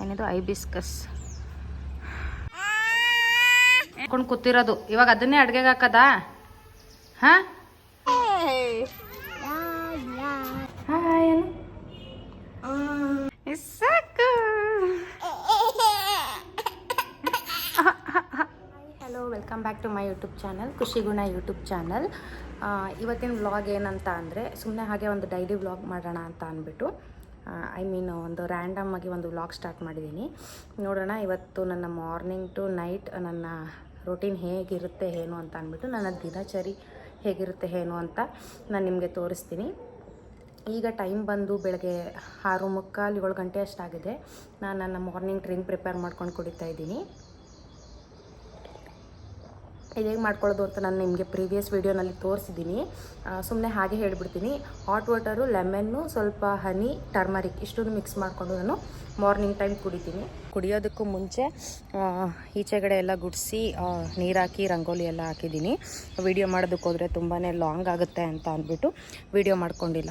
ಏನಿದು? ಐಬಿಸ್ಕಸ್. ಕೊಂಡು ಕೂತಿರೋದು. ಇವಾಗ ಅದನ್ನೇ ಅಡ್ಗೆಗೆ ಹಾಕದ? ಹಾ? Hi hello welcome back to my YouTube channel ಖುಷಿಗುಣ YouTube channel ಇವತ್ತಿನ ವ್ಲಾಗ್ ಏನಂತ ಅಂದರೆ ಸುಮ್ಮನೆ ಹಾಗೆ ಒಂದು ಡೈಲಿ ವ್ಲಾಗ್ ಮಾಡೋಣ ಅಂತ ಅಂದ್ಬಿಟ್ಟು ಐ ಮೀನ್ ಒಂದು ರ್ಯಾಂಡಮ್ ಆಗಿ ಒಂದು ವ್ಲಾಗ್ ಸ್ಟಾರ್ಟ್ ಮಾಡಿದ್ದೀನಿ. ನೋಡೋಣ, ಇವತ್ತು ನನ್ನ ಮಾರ್ನಿಂಗ್ ಟು ನೈಟ್ ನನ್ನ ರೊಟೀನ್ ಹೇಗಿರುತ್ತೆ, ಏನು ಅಂತ ಅಂದ್ಬಿಟ್ಟು, ನನ್ನ ದಿನಚರಿ ಹೇಗಿರುತ್ತೆ, ಏನು ಅಂತ ನಾನು ನಿಮಗೆ ತೋರಿಸ್ತೀನಿ. ಈಗ ಟೈಮ್ ಬಂದು ಬೆಳಗ್ಗೆ ಆರು ಮುಕ್ಕಾಲು ಏಳು ಗಂಟೆ ಅಷ್ಟಾಗಿದೆ. ನಾನು ನನ್ನ ಮಾರ್ನಿಂಗ್ ಡ್ರಿಂಕ್ ಪ್ರಿಪೇರ್ ಮಾಡ್ಕೊಂಡು ಕುಡಿತಾ ಇದ್ದೀನಿ. ಇದು ಮಾಡ್ಕೊಳ್ಳೋದು ಅಂತ ನಾನು ನಿಮಗೆ ಪ್ರೀವಿಯಸ್ ವೀಡಿಯೋನಲ್ಲಿ ತೋರಿಸಿದ್ದೀನಿ ಸುಮ್ಮನೆ ಹಾಗೆ ಹೇಳಿಬಿಡ್ತೀನಿ. ಹಾಟ್ ವಾಟರು ಲೆಮನ್ನು ಸ್ವಲ್ಪ ಹನಿ ಟರ್ಮರಿಕ್ ಇಷ್ಟೊಂದು ಮಿಕ್ಸ್ ಮಾಡಿಕೊಂಡು ನಾನು ಮಾರ್ನಿಂಗ್ ಟೈಮ್ ಕುಡಿತೀನಿ. ಕುಡಿಯೋದಕ್ಕೂ ಮುಂಚೆ ಈಚೆಗಡೆ ಎಲ್ಲ ಗುಡಿಸಿ ನೀರು ಹಾಕಿ ರಂಗೋಲಿ ಎಲ್ಲ ಹಾಕಿದ್ದೀನಿ. ವೀಡಿಯೋ ಮಾಡೋದಕ್ಕೆ ಹೋದರೆ ತುಂಬಾ ಲಾಂಗ್ ಆಗುತ್ತೆ ಅಂತ ಅಂದ್ಬಿಟ್ಟು ವಿಡಿಯೋ ಮಾಡ್ಕೊಂಡಿಲ್ಲ.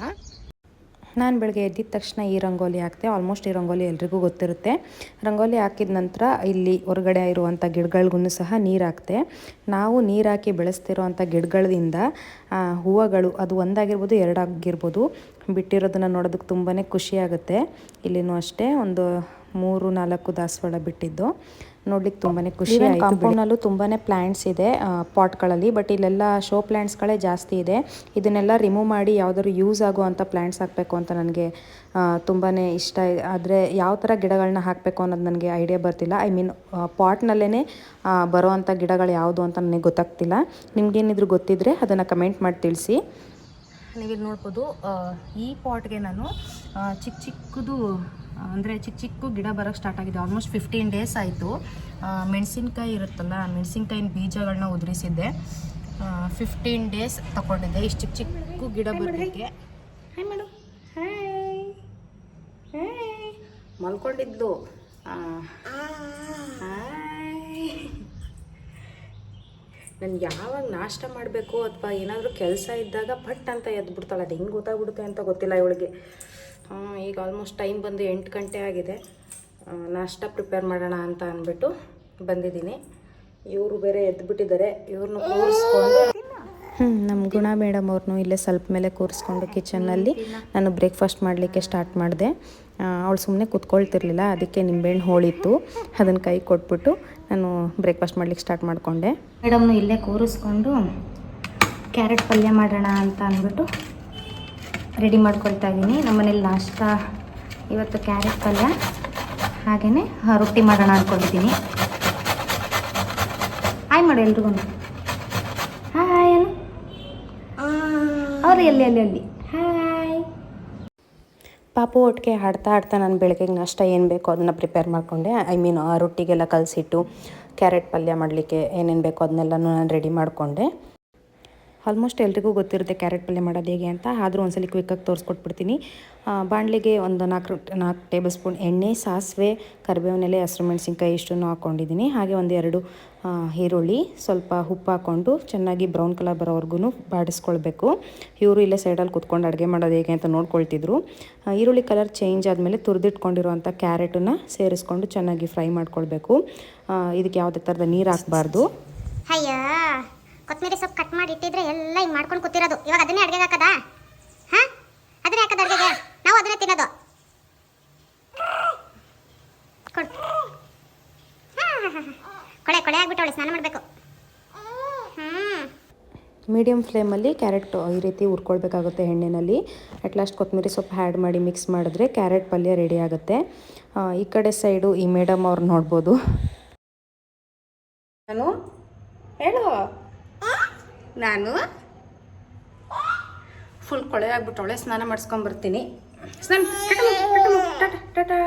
ನಾನು ಬೆಳಗ್ಗೆ ಎದ್ದಿದ ತಕ್ಷಣ ಈ ರಂಗೋಲಿ ಹಾಕ್ತೆ ಆಲ್ಮೋಸ್ಟ್ ಈ ರಂಗೋಲಿ ಎಲ್ರಿಗೂ ಗೊತ್ತಿರುತ್ತೆ. ರಂಗೋಲಿ ಹಾಕಿದ ನಂತರ ಇಲ್ಲಿ ಹೊರಗಡೆ ಇರುವಂಥ ಗಿಡಗಳಿಗೂ ಸಹ ನೀರು ಹಾಕ್ತೆ ನಾವು ನೀರು ಹಾಕಿ ಬೆಳೆಸ್ತಿರೋವಂಥ ಗಿಡಗಳಿಂದ ಹೂವುಗಳು, ಅದು ಒಂದಾಗಿರ್ಬೋದು, ಎರಡಾಗಿರ್ಬೋದು, ಬಿಟ್ಟಿರೋದನ್ನು ನೋಡೋದಕ್ಕೆ ತುಂಬಾ ಖುಷಿಯಾಗುತ್ತೆ ಇಲ್ಲಿನೂ ಅಷ್ಟೇ, ಒಂದು ಮೂರು ನಾಲ್ಕು ದಾಸವಾಳ ಬಿಟ್ಟಿದ್ದು. ನೋಡ್ಲಿಕ್ಕೆ ತುಂಬಾ ಖುಷಿ ಆಯಿತು ಕಾಂಪೌಂಡ್ನಲ್ಲೂ ತುಂಬಾ ಪ್ಲ್ಯಾಂಟ್ಸ್ ಇದೆ ಪಾಟ್ಗಳಲ್ಲಿ ಬಟ್ ಇಲ್ಲೆಲ್ಲ ಶೋ ಪ್ಲ್ಯಾಂಟ್ಸ್ಗಳೇ ಜಾಸ್ತಿ ಇದೆ. ಇದನ್ನೆಲ್ಲ ರಿಮೂವ್ ಮಾಡಿ ಯಾವ್ದಾದ್ರು ಯೂಸ್ ಆಗುವಂಥ ಪ್ಲ್ಯಾಂಟ್ಸ್ ಹಾಕಬೇಕು ಅಂತ ನನಗೆ ತುಂಬಾ ಇಷ್ಟ. ಆದರೆ ಯಾವ ಥರ ಗಿಡಗಳನ್ನ ಹಾಕಬೇಕು ಅನ್ನೋದು ನನಗೆ ಐಡಿಯಾ ಬರ್ತಿಲ್ಲ. ಐ ಮೀನ್ ಪಾಟ್ನಲ್ಲೇ ಬರೋವಂಥ ಗಿಡಗಳು ಯಾವುದು ಅಂತ ನನಗೆ ಗೊತ್ತಾಗ್ತಿಲ್ಲ. ನಿಮ್ಗೇನಿದ್ರು ಗೊತ್ತಿದ್ರೆ ಅದನ್ನು ಕಮೆಂಟ್ ಮಾಡಿ ತಿಳಿಸಿ. ನೀವಿಲ್ಲಿ ನೋಡ್ಬೋದು ಈ ಪಾಟ್ಗೆ ನಾನು ಚಿಕ್ಕ ಚಿಕ್ಕದು ಅಂದರೆ ಚಿಕ್ಕ ಚಿಕ್ಕ ಗಿಡ ಬರೋಕ್ಕೆ ಸ್ಟಾರ್ಟ್ ಆಗಿದೆ. ಆಲ್ಮೋಸ್ಟ್ ಫಿಫ್ಟೀನ್ ಡೇಸ್ ಆಯಿತು. ಮೆಣಸಿನ್ಕಾಯಿ ಇರುತ್ತಲ್ಲ ಮೆಣಸಿನ್ಕಾಯಿನ ಬೀಜಗಳನ್ನ ಉದುರಿಸಿದ್ದೆ. ಫಿಫ್ಟೀನ್ ಡೇಸ್ ತಗೊಂಡಿದ್ದೆ ಇಷ್ಟು ಚಿಕ್ಕ ಚಿಕ್ಕ ಗಿಡ ಬರೋದಕ್ಕೆ ಮಲ್ಕೊಂಡಿದ್ದು. ನಾನು ಯಾವಾಗ ನಾಷ್ಟ ಮಾಡಬೇಕು ಅಥವಾ ಏನಾದರೂ ಕೆಲಸ ಇದ್ದಾಗ ಪಟ್ ಅಂತ ಎದ್ಬಿಡ್ತಾಳೆ. ಅದು ಹೆಂಗೆ ಗೊತ್ತಾಗ್ಬಿಡುತ್ತೆ ಅಂತ ಗೊತ್ತಿಲ್ಲ ಇವಳಿಗೆ. ಈಗ ಆಲ್ಮೋಸ್ಟ್ ಟೈಮ್ ಬಂದು ಎಂಟು ಗಂಟೆ ಆಗಿದೆ. ನಾಷ್ಟ ಪ್ರಿಪೇರ್ ಮಾಡೋಣ ಅಂತ ಅಂದ್ಬಿಟ್ಟು ಬಂದಿದ್ದೀನಿ. ಇವರು ಬೇರೆ ಎದ್ದುಬಿಟ್ಟಿದ್ದಾರೆ ಇವ್ರನ್ನ ಕೂರಿಸ್ಕೊಂಡು ಹ್ಞೂ ನಮ್ಮ ಗುಣ ಮೇಡಮ್ ಅವ್ರನ್ನೂ ಇಲ್ಲೇ ಸ್ವಲ್ಪ ಮೇಲೆ ಕೂರಿಸ್ಕೊಂಡು ಕಿಚನ್ನಲ್ಲಿ ನಾನು ಬ್ರೇಕ್ಫಾಸ್ಟ್ ಮಾಡಲಿಕ್ಕೆ ಸ್ಟಾರ್ಟ್ ಮಾಡಿದೆ. ಅವಳು ಸುಮ್ಮನೆ ಕೂತ್ಕೊಳ್ತಿರ್ಲಿಲ್ಲ ಅದಕ್ಕೆ ನಿಂಬೆಹಣ್ಣು ಹೋಳಿತ್ತು. ಅದನ್ನು ಕೈ ಕೊಟ್ಬಿಟ್ಟು ನಾನು ಬ್ರೇಕ್ಫಾಸ್ಟ್ ಮಾಡ್ಲಿಕ್ಕೆ ಸ್ಟಾರ್ಟ್ ಮಾಡಿಕೊಂಡೆ. ಮೇಡಮ್ನು ಇಲ್ಲೇ ಕೂರಿಸ್ಕೊಂಡು ಕ್ಯಾರೆಟ್ ಪಲ್ಯ ಮಾಡೋಣ ಅಂತ ಅಂದ್ಬಿಟ್ಟು ರೆಡಿ ಮಾಡ್ಕೊಳ್ತಾ ಇದ್ದೀನಿ ನಮ್ಮನೇಲಿ ನಾಷ್ಟ, ಇವತ್ತು ಕ್ಯಾರೆಟ್ ಪಲ್ಯ ಹಾಗೇ ರೊಟ್ಟಿ ಮಾಡೋಣ ಅಂದ್ಕೊಂಡಿದ್ದೀನಿ ಹಾಯ್ ಮಾಡು ಎಲ್ರಿಗೂ ಹಾಯ್ ಅನು. ಅವ್ರು ಎಲ್ಲಿ, ಅಲ್ಲಿ ಅಲ್ಲಿ. ಹಾಯ್ ಪಾಪು ಒಟ್ಟಿಗೆ ಹಾಡ್ತಾ ಹಾಡ್ತಾ ನಾನು ಬೆಳಗ್ಗೆ ನಾಷ್ಟ ಏನು ಬೇಕೋ ಅದನ್ನು ಪ್ರಿಪೇರ್ ಮಾಡಿಕೊಂಡೆ. ಐ ಮೀನ್ ರೊಟ್ಟಿಗೆಲ್ಲ ಕಲಸಿಟ್ಟು, ಕ್ಯಾರೆಟ್ ಪಲ್ಯ ಮಾಡಲಿಕ್ಕೆ ಏನೇನು ಬೇಕೋ ಅದನ್ನೆಲ್ಲನೂ ನಾನು ರೆಡಿ ಮಾಡಿಕೊಂಡೆ. ಆಲ್ಮೋಸ್ಟ್ ಎಲ್ರಿಗೂ ಗೊತ್ತಿರುತ್ತೆ ಕ್ಯಾರೆಟ್ ಪಲ್ಯ ಮಾಡೋದು ಹೇಗೆ ಅಂತ. ಆದರೂ ಒಂದ್ಸಲಿ ಕ್ವಿಕ್ಕಾಗಿ ತೋರಿಸ್ಕೊಟ್ಬಿಡ್ತೀನಿ. ಬಾಣಲೆಗೆ ಒಂದು ನಾಲ್ಕು ನಾಲ್ಕು ಟೇಬಲ್ ಸ್ಪೂನ್ ಎಣ್ಣೆ, ಸಾಸಿವೆ, ಕರಿಬೇವಿನೆಲೆ, ಹಸಿರು ಮೆಣಸಿನ್ಕಾಯಿ ಇಷ್ಟನ್ನು ಹಾಕ್ಕೊಂಡಿದ್ದೀನಿ. ಹಾಗೆ ಒಂದು ಎರಡು ಈರುಳ್ಳಿ, ಸ್ವಲ್ಪ ಉಪ್ಪು ಹಾಕ್ಕೊಂಡು ಚೆನ್ನಾಗಿ ಬ್ರೌನ್ ಕಲರ್ ಬರೋವರೆಗೂ ಬಾಡಿಸ್ಕೊಳ್ಬೇಕು. ಇವರು ಇಲ್ಲೇ ಸೈಡಲ್ಲಿ ಕುತ್ಕೊಂಡು ಅಡುಗೆ ಮಾಡೋದು ಹೇಗೆ ಅಂತ ನೋಡ್ಕೊಳ್ತಿದ್ರು. ಈರುಳ್ಳಿ ಕಲರ್ ಚೇಂಜ್ ಆದಮೇಲೆ ತುರಿದಿಟ್ಕೊಂಡಿರುವಂಥ ಕ್ಯಾರೆಟನ್ನು ಸೇರಿಸ್ಕೊಂಡು ಚೆನ್ನಾಗಿ ಫ್ರೈ ಮಾಡ್ಕೊಳ್ಬೇಕು. ಇದಕ್ಕೆ ಯಾವುದೇ ಥರದ ನೀರು ಹಾಕಬಾರ್ದು. ಕೊತ್ತಂಬರಿ ಸೊಪ್ಪು ಕಟ್ ಮಾಡಿ ಇಟ್ಟಿದ್ರೆ ಎಲ್ಲ ಹಿಂಗೆ ಮಾಡ್ಕೊಂಡು ಕೂತಿರೋದು. ಇವಾಗ ಅದನ್ನೇ ಅಡುಗೆಗೆ ಹಾಕದ? ಹಾಂ? ಅದನ್ನೇ ಹಾಕದ ಅಡುಗೆಗೆ? ನಾವು ಅದನ್ನೇ ತಿನ್ನೋದು. ಕೊಡು. ಕೊಳೆ ಕೊಳೆ ಆಗ್ಬಿಟ್ಟವಳೆ ಸ್ನಾನ ಮಾಡಬೇಕು. ಮೀಡಿಯಮ್ ಫ್ಲೇಮಲ್ಲಿ ಕ್ಯಾರೆಟ್ ಈ ರೀತಿ ಹುರ್ಕೊಳ್ಬೇಕಾಗುತ್ತೆ ಎಣ್ಣೆಯಲ್ಲಿ ಅಟ್ ಲಾಸ್ಟ್ ಕೊತ್ತಂಬರಿ ಸೊಪ್ಪು ಆ್ಯಡ್ ಮಾಡಿ ಮಿಕ್ಸ್ ಮಾಡಿದ್ರೆ ಕ್ಯಾರೆಟ್ ಪಲ್ಯ ರೆಡಿ ಆಗುತ್ತೆ. ಈ ಕಡೆ ಸೈಡು ಈ ಮೇಡಮ್ ಅವ್ರು ನೋಡ್ಬೋದು. ನಾನು? ಹೇಳು. ನಾನು ಫುಲ್ ಕೊಳೆ ಆಗ್ಬಿಟ್ಟವಳೆ ಸ್ನಾನ ಮಾಡಿಸ್ಕೊಂಬರ್ತೀನಿ. ಸ್ನಾನ ಟಾಟಾ ಮಾಡು, ಟಾಟಾ ಮಾಡು, ಟಾಟಾ, ಟಾಟಾ.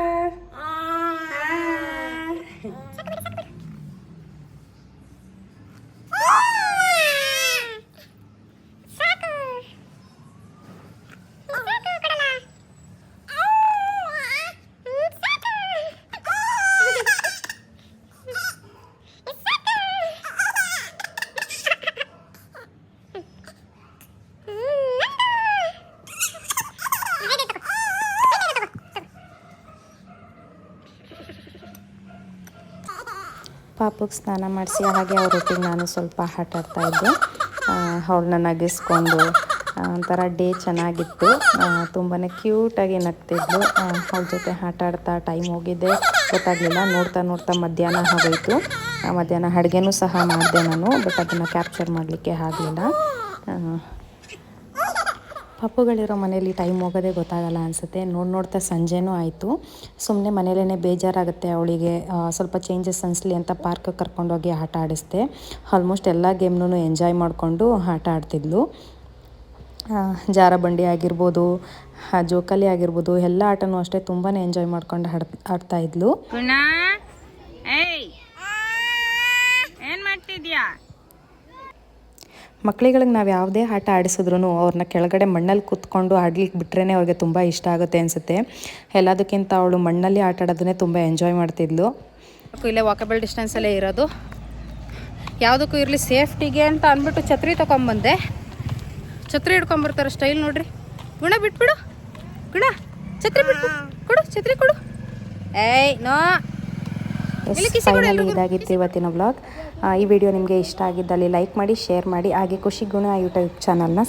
ಸಾಕು ಪಾಪುಗೆ ಸ್ನಾನ ಮಾಡಿಸಿ, ಹಾಗೆ ಅವ್ರೊಟ್ಟಿಗೆ ನಾನು ಸ್ವಲ್ಪ ಆಟ ಆಡ್ತಾ ಇದ್ದೆ. ಅವಳನ್ನ ನಗಿಸ್ಕೊಂಡು ಒಂಥರ ಡೇ ಚೆನ್ನಾಗಿತ್ತು. ತುಂಬಾ ಕ್ಯೂಟಾಗಿ ನಗ್ತಿದ್ಲು. ಅವ್ರ ಜೊತೆ ಆಟಾಡ್ತಾ ಟೈಮ್ ಹೋಗಿದ್ದೆ ಗೊತ್ತಾಗಲಿಲ್ಲ. ನೋಡ್ತಾ ನೋಡ್ತಾ ಮಧ್ಯಾಹ್ನ ಆಗೋಯಿತು. ಮಧ್ಯಾಹ್ನ ಅಡುಗೆನೂ ಸಹ ಮಾಡಿದೆ ನಾನು, ಬಟ್ ಅದನ್ನು ಕ್ಯಾಪ್ಚರ್ ಮಾಡಲಿಕ್ಕೆ ಆಗಲಿಲ್ಲ. ಪಪ್ಪುಗಳಿರೋ ಮನೇಲಿ ಟೈಮ್ ಹೋಗೋದೇ ಗೊತ್ತಾಗಲ್ಲ ಅನಿಸುತ್ತೆ. ನೋಡಿ ನೋಡ್ತಾ ಸಂಜೆನೂ ಆಯಿತು. ಸುಮ್ಮನೆ ಮನೇಲೇ ಬೇಜಾರಾಗುತ್ತೆ ಅವಳಿಗೆ. ಸ್ವಲ್ಪ ಚೇಂಜಸ್ ಅನಿಸ್ಲಿ ಅಂತ ಪಾರ್ಕಿಗೆ ಕರ್ಕೊಂಡೋಗಿ ಆಟ ಆಡಿಸ್ದೆ. ಆಲ್ಮೋಸ್ಟ್ ಎಲ್ಲ ಗೇಮ್ನೂ ಎಂಜಾಯ್ ಮಾಡಿಕೊಂಡು ಆಟ ಆಡ್ತಿದ್ಲು. ಜಾರಬಂಡಿ ಜಾರ ಬಂಡಿ ಆಗಿರ್ಬೋದು ಜೋಕಾಲಿ ಆಗಿರ್ಬೋದು, ಎಲ್ಲ ಆಟನೂ ಅಷ್ಟೇ ತುಂಬಾ ಎಂಜಾಯ್ ಮಾಡ್ಕೊಂಡು ಆಡ್, ಆಡ್ತಾ ಇದ್ಲು ಗುಣ ಏಯ್ ಏನ್ ಮಾಡ್ತಿದ್ಯಾ ಮಕ್ಳುಗಳಿಗೆ ನಾವು ಯಾವುದೇ ಆಟ ಆಡಿಸಿದ್ರು ಅವ್ರನ್ನ ಕೆಳಗಡೆ ಮಣ್ಣಲ್ಲಿ ಕೂತ್ಕೊಂಡು ಆಡ್ಲಿಕ್ಕೆ ಬಿಟ್ರೇ ಅವ್ರಿಗೆ ತುಂಬ ಇಷ್ಟ ಆಗುತ್ತೆ ಅನಿಸುತ್ತೆ. ಎಲ್ಲದಕ್ಕಿಂತ ಅವಳು ಮಣ್ಣಲ್ಲಿ ಆಟ ಆಡೋದನ್ನೇ ತುಂಬ ಎಂಜಾಯ್ ಮಾಡ್ತಿದ್ಲು. ಇಲ್ಲೇ ವಾಕಬಲ್ ಡಿಸ್ಟೆನ್ಸಲ್ಲೇ ಇರೋದು. ಯಾವುದಕ್ಕೂ ಇರಲಿ ಸೇಫ್ಟಿಗೆ ಅಂತ ಅಂದ್ಬಿಟ್ಟು ಛತ್ರಿ ತೊಗೊಂಬಂದೆ ಛತ್ರಿ ಹಿಡ್ಕೊಂಬರ್ತಾರೆ ಸ್ಟೈಲ್ ನೋಡ್ರಿ. ಗುಣ ಬಿಟ್ಬಿಡು. ಗುಣ. ಛತ್ರಿ ಬಿಟ್ಬಿಡು. ಕೊಡು ಛತ್ರಿ ಕೊಡು. ಏಯ್ ನೋ. ಇದಾಗಿತ್ತು ಇವತ್ತಿನ ವ್ಲಾಗ್ ಈ ವಿಡಿಯೋ ನಿಮಗೆ ಇಷ್ಟ ಆಗಿದ್ದಲ್ಲಿ ಲೈಕ್ ಮಾಡಿ ಶೇರ್ ಮಾಡಿ ಹಾಗೆ ಖುಷಿ ಗುಣ ಯೂಟ್ಯೂಬ್ ಚಾನಲ್ನ